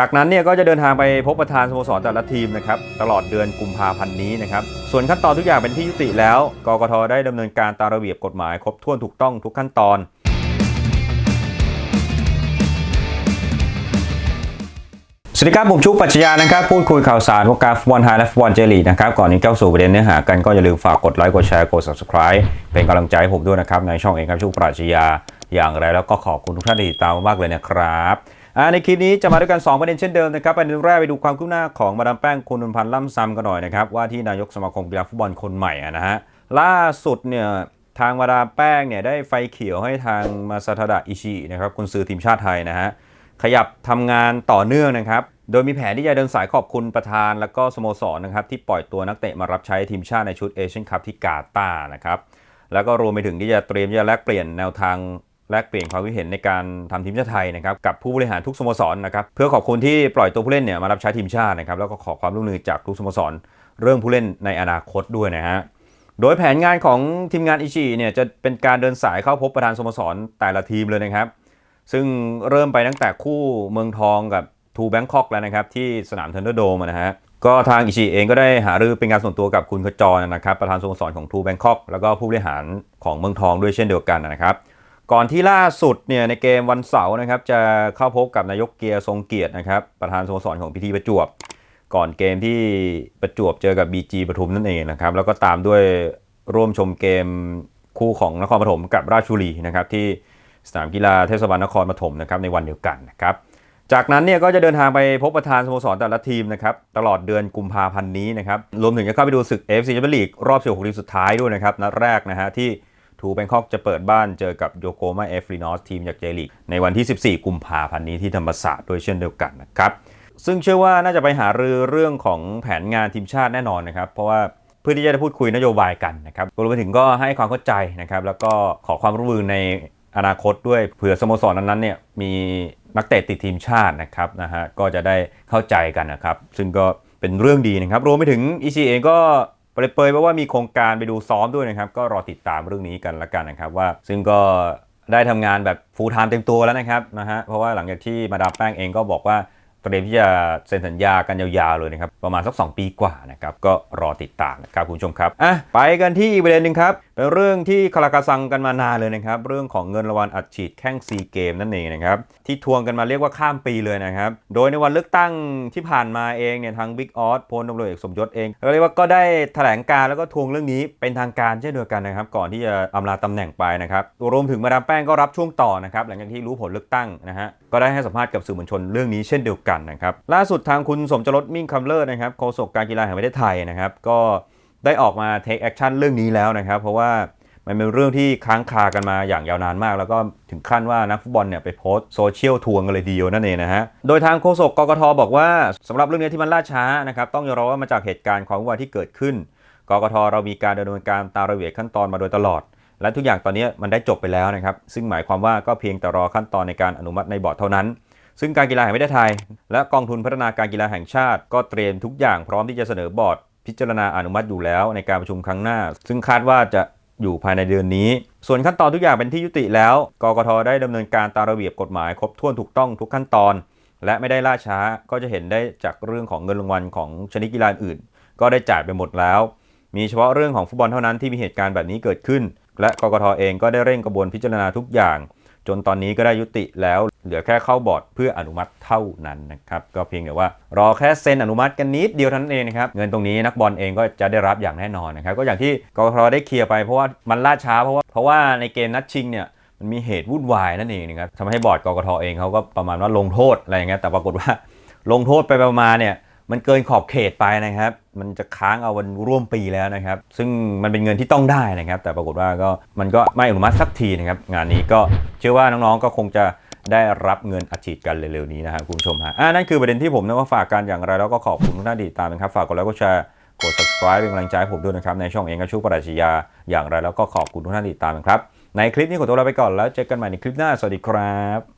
จากนั้นเนี่ยก็จะเดินทางไปพบประธานสโมสรแต่ละทีมนะครับตลอดเดือนกุมภาพันธ์นี้นะครับส่วนขั้นตอนทุกอย่างเป็นที่ยุติแล้วกกทได้ดำเนินการตามระเบียบกฎหมายครบถ้วนถูกต้องทุกขั้นตอนสวัสดีครับผมชุกปัชญานะครับพูดคุยข่าวสารวงการฟุตบอลไทยและฟุตบอลเจลีนะครับก่อนนี้เข้าสู่ประเด็นเนื้อหากันก็อย่าลืมฝากกดไลค์กดแชร์กด subscribe เป็นกำลังใจให้ผมด้วยนะครับในช่องเองครับชุกปัชญาอย่างไรแล้วก็ขอบคุณทุกท่านที่ติดตามมากเลยนะครับ ในคลิปนี้จะมาด้วยกัน 2 ประเด็นเช่นเดิมนะครับประเด็นแรกไปดูความคืบหน้าของมาดามแป้งคุณนนพันธ์ล่ำซำกันหน่อยนะครับว่าที่นายกสมาคมกีฬาฟุตบอลคนใหม่นะฮะล่าสุดเนี่ยทางมาดามแป้งเนี่ยได้ไฟเขียวให้ทางมาซาทาดะอิชินะครับคุณซื้อทีมชาติไทยนะฮะขยับทำงานต่อเนื่องนะครับโดยมีแผนที่จะเดินสายขอบคุณประธาน และก็สโมสรนะครับที่ปล่อยตัวนักเตะมารับใช้ทีมชาติในชุดเอเชียนคัพที่กาตาร์นะครับแล้วก็รวมไปถึงที่จะเตรียมที่จะแลกเปลี่ยนแนวทาง แลกเปลี่ยนความคิดเห็นในการทำทีมชาติไทยนะครับกับผู้บริหารทุกสโมสรนะครับเพื่อขอบคุณที่ปล่อยตัวผู้เล่นเนี่ยมารับใช้ทีมชาตินะครับแล้วก็ขอความร่วมมือจากทุกสโมสร เรื่องผู้เล่นในอนาคตด้วยนะฮะโดยแผนงานของทีมงานอิชิเนี่ยจะเป็นการเดินสายเข้าพบประธานสโมสรแต่ละทีมเลยนะครับ ซึ่งเริ่มไปตั้งแต่คู่เมืองทองกับทูแบงคอกแล้วนะครับ ที่สนามเทนเดอร์โดมนะฮะก็ทางอิชิเองก็ได้หารือเป็นการส่วนตัวกับคุณขจรนะครับ ประธานสโมสรของทูแบงคอกแล้วก็ผู้บริหารของเมืองทองด้วยเช่นเดียวกันนะครับ ก่อนที่ล่าสุดเนี่ยในเกมวันเสาร์นะครับจะเข้าพบกับนายกเกียร์ทรงเกียรตินะครับประธานสโมสรของพิธีประจวบ ก่อนเกมที่ประจวบเจอกับ BG ปทุมนั่นเองนะครับแล้วก็ตามด้วยร่วมชมเกมคู่ของนครปฐมกับราชบุรีนะครับที่สนามกีฬาเทศบาลนครปฐมนะครับในวันเดียวกันนะครับจากนั้นเนี่ยก็จะเดินทางไปพบประธานสโมสรแต่ละทีมนะครับตลอดเดือนกุมภาพันธ์นี้นะครับรวมถึงจะเข้าไปดูศึก AFC Champions League รอบ16ทีมสุดท้ายด้วยนะครับนัดแรกนะฮะที่ ทูแบงคอกจะเปิดบ้านเจอกับโยโกมาเอฟรีนอสทีมจากเจลีกในวันที่ 14 กุมภาพันธ์นี้ที่ธรรมศาสตร์ด้วยเช่นเดียวกันนะครับ ซึ่งเชื่อว่าน่าจะไปหารือเรื่องของแผนงานทีมชาติแน่นอนนะครับ เพราะว่าเพื่อที่จะได้พูดคุยนโยบายกันนะครับรวมไปถึงก็ให้ความเข้าใจนะครับ แล้วก็ขอความร่วมมือในอนาคตด้วยเผื่อสโมสรนั้นๆเนี่ยมีนักเตะติดทีมชาตินะครับนะฮะก็จะได้เข้าใจกันนะครับ ซึ่งก็เป็นเรื่องดีนะครับ รวมไปถึงอีซีเองก็ เปรยๆว่ามีโครงการไปดูซ้อมด้วยนะครับ ก็รอติดตามเรื่องนี้กันละกันนะครับว่า ซึ่งก็ได้ทำงานแบบฟูลไทม์เต็มตัวแล้วนะครับนะฮะเพราะว่าหลังจากที่มาดามแป้งเองก็บอกว่า เตรียมที่จะเซ็นสัญญากันยาวๆเลยนะครับ ประมาณสัก 2 ปีกว่านะครับ ก็รอติดตามนะครับคุณผู้ชมครับอะไปกันที่อีกประเด็นหนึ่งครับ เป็นเรื่องที่คาราคาซังกันมานานเลยนะครับ เรื่องของเงินรางวัลอัดฉีดแข่งซีเกมนั่นเองนะครับ ที่ทวงกันมาเรียกว่าข้ามปีเลยนะครับ โดยในวันเลือกตั้งที่ผ่านมาเองเนี่ยทางบิ๊กออสพลตำรวจเอกสมยศเองก็เรียกว่าก็ได้แถลงการแล้วก็ทวงเรื่องนี้เป็นทางการเช่นเดียวกันนะครับ ก่อนที่จะอำลาตำแหน่งไปนะครับรวมถึงมาดามแป้งก็รับช่วงต่อนะครับหลังจากที่รู้ผลเลือกตั้งนะฮะ ก็ได้ให้สัมภาษณ์กับสื่อมวลชนเรื่องนี้เช่นเดียวกันนะครับล่าสุดทางคุณสมจรสมิ่งคำเลิศนะครับโฆษกการกีฬาแห่งประเทศไทยนะครับก็ได้ออกมาเทคแอคชั่นเรื่องนี้แล้วนะครับ เพราะว่ามันเป็นเรื่องที่ค้างคากันมาอย่างยาวนานมาก แล้วก็ถึงขั้นว่านักฟุตบอลเนี่ยไปโพสต์โซเชียลทวงกันเลยทีเดียวนั่นเองนะฮะ โดยทางโฆษกกกทบอกว่าสำหรับเรื่องนี้ที่มันล่าช้านะครับต้องยอมรับว่ามาจากเหตุการณ์ความวุ่นที่เกิดขึ้น กกทเรามีการดำเนินการตามระเบียบขั้นตอนมาโดยตลอด และทุกอย่างตอนนี้มันได้จบไปแล้วนะครับ ซึ่งหมายความว่าก็เพียงแต่รอขั้นตอนในการอนุมัติในบอร์ดเท่านั้น ซึ่งการกีฬาแห่งประเทศไทย และกองทุนพัฒนาการกีฬาแห่งชาติ ก็เตรียมทุกอย่างพร้อมที่จะเสนอบอร์ดพิจารณาอนุมัติอยู่แล้วในการประชุมครั้งหน้า ซึ่งคาดว่าจะอยู่ภายในเดือนนี้ ส่วนขั้นตอนทุกอย่างเป็นที่ยุติแล้ว กกทได้ดำเนินการตามระเบียบกฎหมายครบถ้วนถูกต้องทุกขั้นตอน และไม่ได้ล่าช้าก็จะเห็นได้จากเรื่องของเงินรางวัลของชนิดกีฬาอื่น ก็ได้จ่ายไปหมดแล้ว มีเฉพาะเรื่องของฟุตบอลเท่านั้นที่มีเหตุการณ์แบบนี้เกิดขึ้น และกกทเองก็ได้เร่งกระบวนพิจารณาทุกอย่าง จนตอนนี้ก็ได้ยุติแล้วเหลือแค่เข้าบอร์ดเพื่ออนุมัติเท่านั้นนะครับก็เพียงแต่ว่ารอแค่เซ็นอนุมัติกันนิดเดียวเท่านั้นเองนะครับเงินตรงนี้นักบอลเองก็จะได้รับอย่างแน่นอนนะครับก็อย่างที่กกทได้เคลียร์ไปเพราะว่ามันล่าช้าเพราะว่าเพราะว่าในเกมนัดชิงเนี่ยมันมีเหตุวุ่นวายนั่นเองนะครับทำให้บอร์ดกกทเองเขาก็ประมาณว่าลงโทษอะไรอย่างเงี้ยแต่ปรากฏว่าลงโทษไปประมาณเนี่ย มันเกินขอบเขตไปนะครับ มันจะค้างเอาวันร่วมปีแล้วนะครับ ซึ่งมันเป็นเงินที่ต้องได้นะครับ แต่ปรากฏว่าก็มันก็ไม่อนุมัติสักทีนะครับ งานนี้ก็เชื่อว่าน้องๆก็คงจะได้รับเงินอัดฉีดกันเร็วๆนี้นะครับคุณผู้ชมฮะอ่านั่นคือประเด็นที่ผมนะว่าฝากกันอย่างไรแล้วก็ขอบคุณทุกท่านที่ติดตามนะครับ ฝากกดไลค์กดแชร์กด subscribe เป็นกำลังใจให้ผมด้วยนะครับ ในช่องเองก็ชูปรัชญาอย่างไรแล้วก็ขอบคุณทุกท่านที่ติดตามนะครับ ในคลิปนี้ขอตัวลาไปก่อนแล้วเจอกันใหม่ในคลิปหน้า สวัสดีครับ